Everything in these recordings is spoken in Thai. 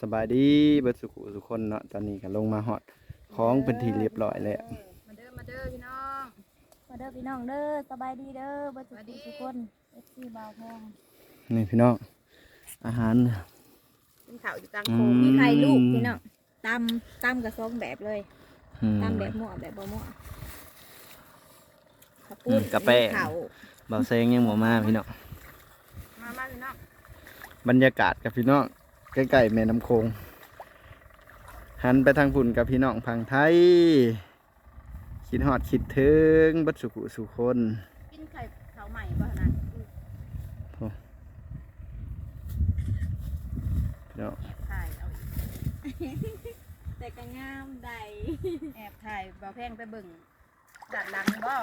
สบายดีเบิดสุขุสุกคนเนาะตอนนี้ก็ลงมาฮอดของเป็นที่เรียบร้อยแล้วมาเด้อมาเด้อพี่น้องมาเด้อพี่น้องเด้อสบายดีเด้อบ่ทุกสวัสดีทุกคนเอฟซีบ่าวพองนี่พี่น้องอาหารกินข้าวอยู่กลางอืโคงมมีไข่ลูกพี่น้องตำตำกับซองแบบเลยอืมตำแบบมั่วแบบบ่มั่วข้าวอืปุ้มนกะแป้งข้าวเบาแซงยังบ่มาพี่น้องมามาพี่น้องบรรยากาศกับพี่น้อง ใกล้ๆแม่น้ำโขงหันไปทางฝุ่นกับพี่น้องพังไทย คิดฮอดคิดถึงเบัดสุขุสุคน กินไข่ข้าวใหม่ป่ะนะพี่น้องแอบถ่ายเอาอีกแต่ก็งามใดแอบถ่ายบ่าวแพงไปเบิ่งดัดหลังบ่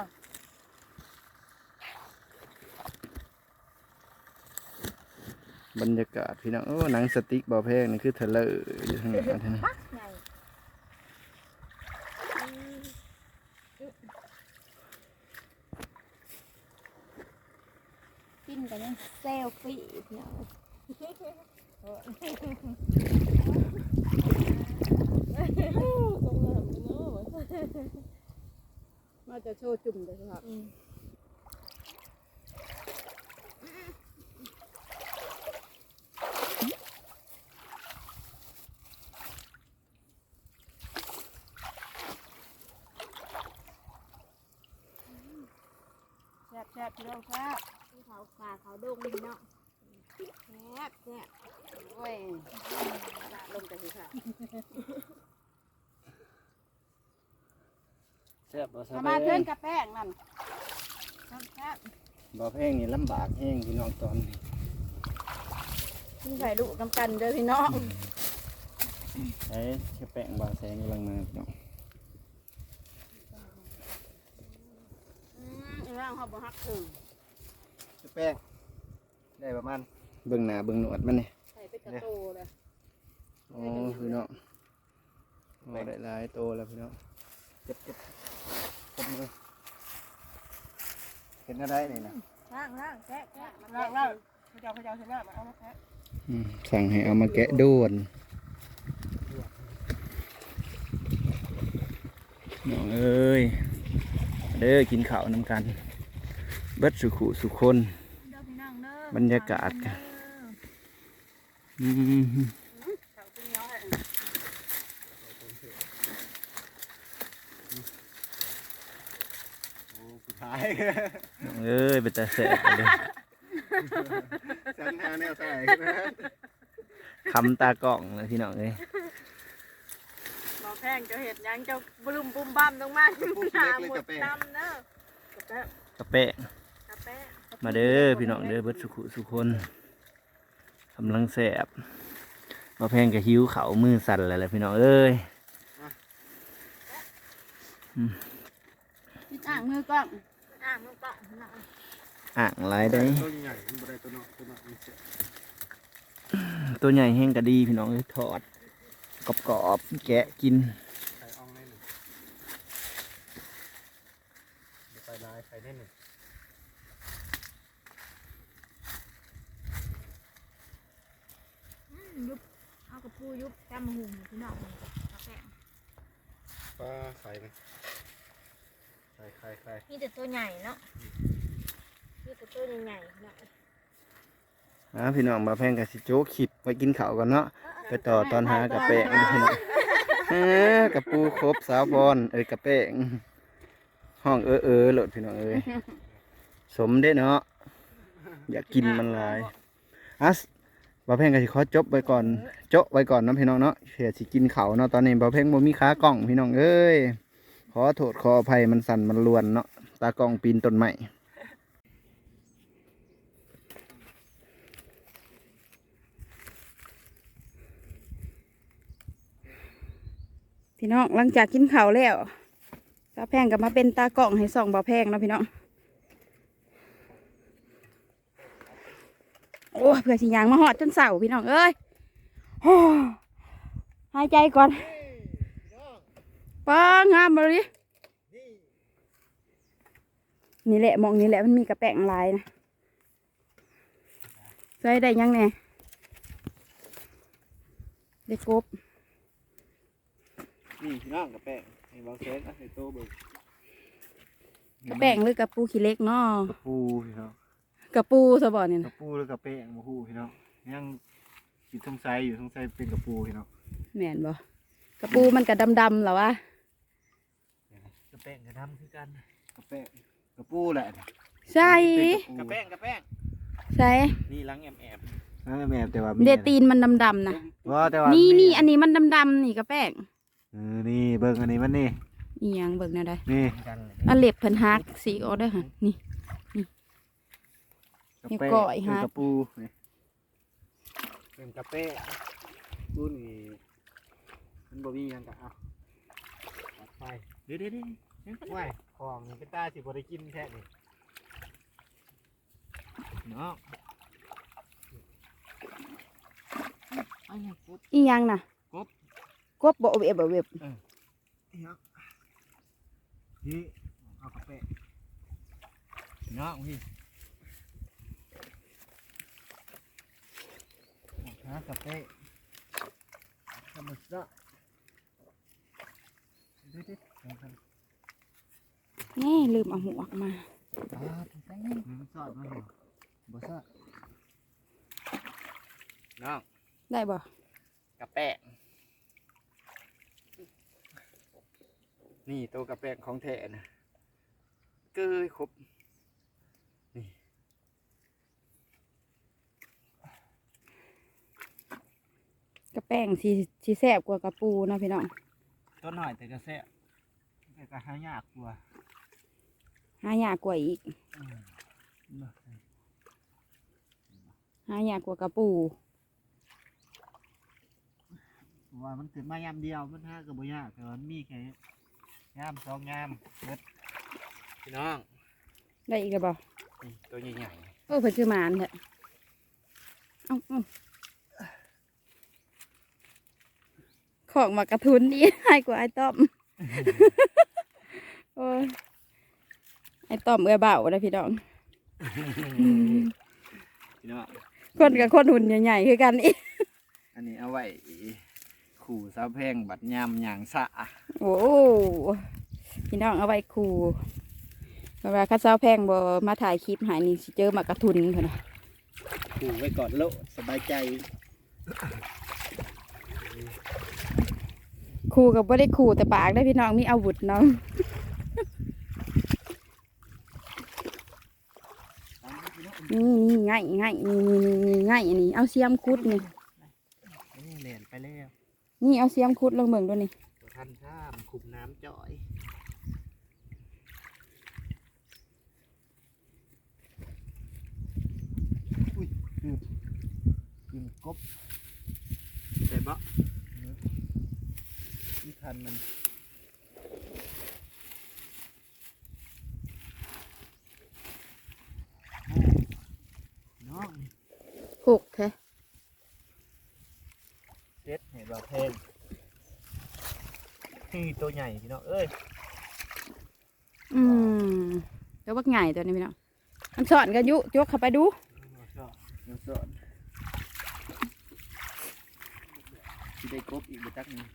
บรรยากาศพี่น้องโอ้หนังสติ๊กเบาแพงนี่คือเทเลอร์อยู่ทางหน้าท่านปักไงกินกันยังเซลฟี่พี่น้องมาจะโชว์จุ่มเลยครั ซ่บแซ่บพี่น้องแซ่บเขาป่าเขาดงพี่น้องแซ่บแซ่บโอ้ยละลงแต่สิค่ะแซ่บบ่มามาเพื่อนกับแป้งนั่นแซ่บเบาแพงนี่ลำบากแห้งพี่น้องตอนนี้กินไข่ดุกำกันเด้อพี่น้องไอ้แค่แป้งเบาแซงกำลังมาพี่น้อง อืมอี ร่างเขาบ่ฮักถึงแป้ง ได้ประมาณเบิ่งหน้าเบิ่งหนวดมันนี่ใส่ไปกระโตเลยโอ้พี่น้องโอ้ได้หลายโตแล้วพี่น้องเจ็บเจ็บคมมือเห็นอะไรนี่นะล่างล่างแกะแกะล่างล่างพระเจ้าพระเจ้าชนะมาเอามาแพ้อืมสั่งให้เอามาแกะด้วนน้องเอ้ยเด้อกินข้าวน้ำกัน เบิดสุขุสุคนเด้อพี่น้องเด้อบรรยากาศกันอืมทางคุณย้อยโอ้สุดท้ายน้องเอ้ยเป็นตาแสบเลยสันหาแนวใส่นะคำตากล่องเลยพี่น้องเอ้ยบอกแพงเจ้าเห็ดหยังเจ้าบลุมบุมบัมลงมาหนาหมดดำเด้อกระแปะกระเปะกระแปะ มาเด้อพี่น้องเด้อเบิดสุขุสุคนกำลังแสบมาแพงกับหิวเขาวมือสั่นเลยแหละพี่น้องเอ้ยพี่อ่างมือกล้องอ่างมือเปล่าพี่น้องอ่างหลายได้ตัวใหญ่มันบ่ได้ตัวน้อยตัวน้อยมันเจ็บตัวใหญ่แห้งกะดีพี่น้องเอ้ยทอดกรอบๆแกะกินไข่อ่องได้หนึ่งเดี๋ยวไปลายไข่ได้หนึ่ง ยุบ เอากระปูยุบจำหุ่มพี่น้องกาแฟปลาไข่มันไข่ไข่ไข่มีแต่ตัวใหญ่เนาะมีแต่ตัวใหญ่ๆเนาะอ่าพี่น้องมาแพงกับสิโจ๊กขิบไปกินข้าวกันเนาะไปต่อตอนหากระเปะกันพี่น้องเอ้อกระปูครบสาวบอลเอ้ยกระเปะห้องเออเออโหลดพี่น้องเอ้ยสมเด้เนาะอยากกินมันหลายอัส บ่าวแพงก็สิขอจบไว้ก่อนโจะไว้ก่อนเนาะพี่น้องเนาะเผื่อสิกินข้าวเนาะตอนนี้บ่าวแพงบ่มีขากล้องพี่น้องเอ้ยขอโทษขออภัยมันสั่นมันลวนเนาะตากล้องปีนต้นไม้พี่น้องหลังจากกินข้าวแล้วตาแพงก็มาเป็นตากล้องให้ส่องบ่าแพงเนาะพี่น้อง โอ้ยเพื่อสิยางมาหอดจนเสาพี่น้องเอ้ยโอ้ยหายใจก่อนป้างามบรินี่แหละหมองนี่แหละมันมีกระแปงลายนะใส่ได้ยังแน่ได้กบนี่พี่น้องกับแป้งให้เบาเซนอะให้โตเบิ่งกระแป้งหรือกระปูขี้เล็กเนาะกระปูพี่น้อง กระปูซะบ่เนี่ยกระนะปูหรือกระแป้งบ่ฮู้พี่น้องยังคิดสงสัยอยู่สงสัยเป็นกระปูพี่น้องแม่นบ่กระปูมันก็ดำๆเหรอวะกระแป้งกระดำคือกันกระแป้งกระปูแหละใช่กระแป้งกระแป้งใช่นี่ล้างแอบแอบล้างแอบแอบแต่ว่าเดตีนมันดำๆนะว่าแต่ว่านี่นี่นี่อันนี้มันดำๆนี่กระแป้งเออนี่เบิ่งอันนี้มันนี่อีหยังเบิ่งแนวใดนี่อันเล็บเพิ่นฮักสีออกเด้อหั่นนี่กระนิ้วแป้งก้อยฮะเป็นกระปูนี่เป็นกระแป้งปูนี่มันบ่มีหยังกะเอาตัดไปเดี๋ยวเดี๋ยวเดี๋ยวว่ายของนี่เป็นตาสิบ่ได้กินแท้นี่เนาะไอ้เนี่ยกบอีหยังน่ะกบ กบบ่เว็บบ่เว็บเนาะนี่เอากระแป้งเนาะพี่ หากระแป้งทำมันซะเดี๋ยวเดี๋ยวเดี๋ยวเดี๋ยวนี่ลืมเอาหมวกมาอ่าถึงใส่นี่มันสอดมาเหรอบ่สอดน้องได้บ่กระแป้งนี่ตัวกระแป้งของแท้นะเกยครบ กระแป้งสิสิแซ่บกว่ากระปูนะพี่น้องต้นหน่อยแต่กระแสะแต่กระหายากกว่าหายากกว่าอีก อืมเนาะหายากกว่ากระปูเพราะว่ามันขึ้นมายามเดียวมันหาก็บ่ยากแต่ว่ามันมีแค่ยามสองยามเบิดพี่น้องได้อีกแล้วบ่นี่ตัวใหญ่เออเพิ่นคือหมานแท้เอ้าเอ้า ของมากระทุนนี่ให้กว่าไอ้ต้อมโอ้ยไอ้ต้อมเอื้อเบาได้อพี่น้องๆพี่น้องคนกับคนหุ่นใหญ่ๆคือกันนี่อันนี้เอาไว้ขู่สาวแพงบัดยามหยางสะโอ้พี่น้องเอาไว้คูเวลาข้าเจ้าแพงบ่มาถ่ายคลิปใหายนี่สิเจอมากระทุนเพิ่นน่ะขู่ไว้ก่อนโลสบายใจ คูกับบ่ได้คูแต่ปากได้อพี่น้องมีอาวุธเนาะนี่นี่ง่ายง่ายนี่นี่นี่ง่ายอันนี้เอาเสียมคุดนี่นี่เหรียญไปแล้วนี่เอาเสียมคุดลงเบิ่งด้วยนี่ตัวทันข้ามขุมน้ำจ่อยอุ้ยคือกินกบใช่ปะ นี่ทันมันน้องผูกแท้เจ็ดเห็นบ่เพลงนี่ตัวใหญ่พี่น้องเอ้ยอืมเดี๋ยวว่าง่ายตัวนี้พี่น้องมันสอนกันอยุยกเข้าไปดูมาสอนมาสอนที่ได้กบอีกบุตักหนึง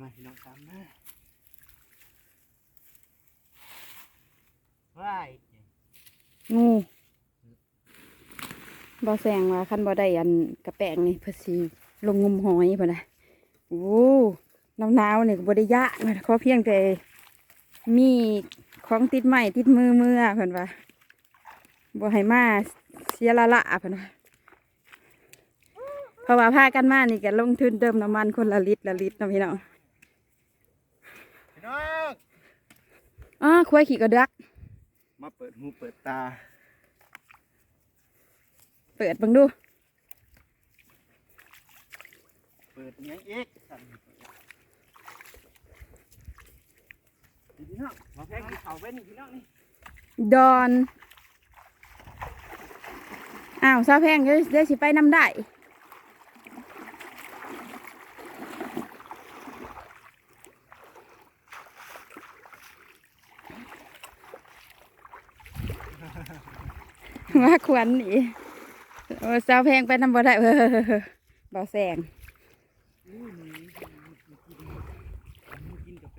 มาพี่น้องตามมาว้ายงูบ่แซงว่าคันบ่ได้อันกระแปงนี่เพิ่นสิลงงมหอยพิ่นะโอ้หนาวๆนี่ก็บ่ได้ยะมันขอเพียงแต่มีของติดไม้ติดมือมือเพิ่นว่าบ่ให้มาเสียละละเพิ่นว่าเพราะว่าพากันมานี่ก็ลงทุนเติมน้ำมันคนละลิตรละลิตรนะพี่น้อง น้องอ้าควายขี่กระดัก มาเปิดหูเปิดตา เปิดเบังดู เปิดเงี้ยอีกสั่นพี่น้องมาแพงที่เขาเป็นพี่น้องนี่ดอน อ้าวซาแพงเดี๋ยวเดี๋ยวสิไปนำได้ ว่าควันนี่โอ้สาวแพงไปนำบ่ได้เออบ่แสงกินกาแฟ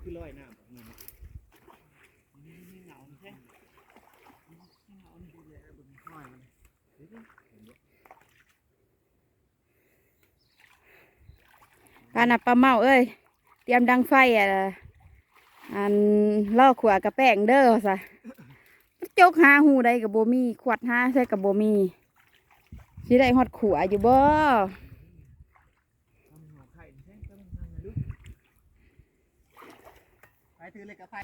คือร้อยน้ำแบบนี้เหงาใช่กานับปลาเมาเอ้ย เตรียมดังไฟอะอันล่อขวากระแป้งเด้อซะ จกหาหูได้กับโบมีขวดหาใช่กับโบมีสิได้ฮอดขวอยู่บ่ไปถือเลยกาแฟ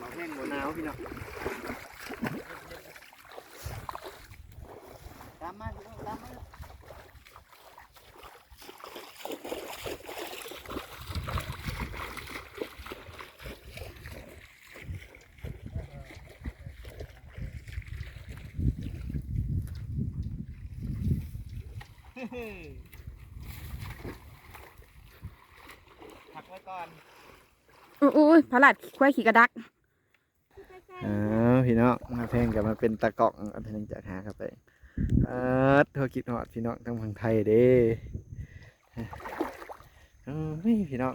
มาแห้งหมดหนาวพี่น้องตามมาพี่น้องตามมา พักไว้ก่อนอุ้ยพระลัดควายขี่กระดักอ่าพี่น้องมาเพลงกับมาเป็นตะกล่องอันเพลงจากหาครับไปอ่าโทรคิดฮอดพี่น้องทั้งฝั่งไทยเด้เอ้ยพี่น้อง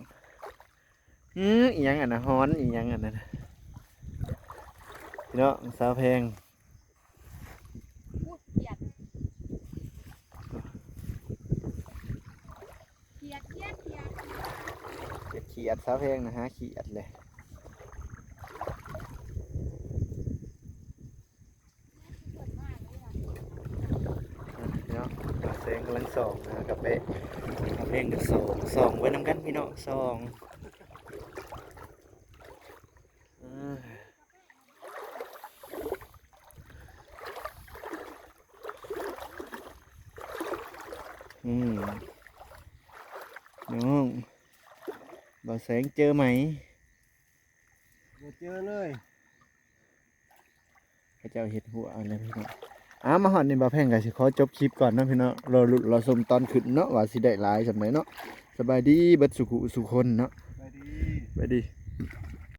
อืออีหยังอันนะฮ้อนอีหยังอันนั้นน่ะพี่น้องสาวเพลงเก็บ ขี้อัดสาเพลงนะฮะขี้อัดเลยพี่น้องเสียงกำลังส่องนะกับเป๊ะกับเพลงกับส่องส่องไว้น้ำกันพี่น้องส่องอืมน้อง บ่าวแสงเจอไหมบ่เจอเลยพระเจ้าเห็ดหัวเอะไรพี่น้องอ้ามาหอดในบ่าวแพงกันสิขอจบคลิปก่อนเนาะพี่น้องรอลุ้นรอชมตอนขึ้นเนาะว่าสิได้หลายสำไหนเนาะสบายดีเบิดสุขุสุคนเนาะไปดีไปดี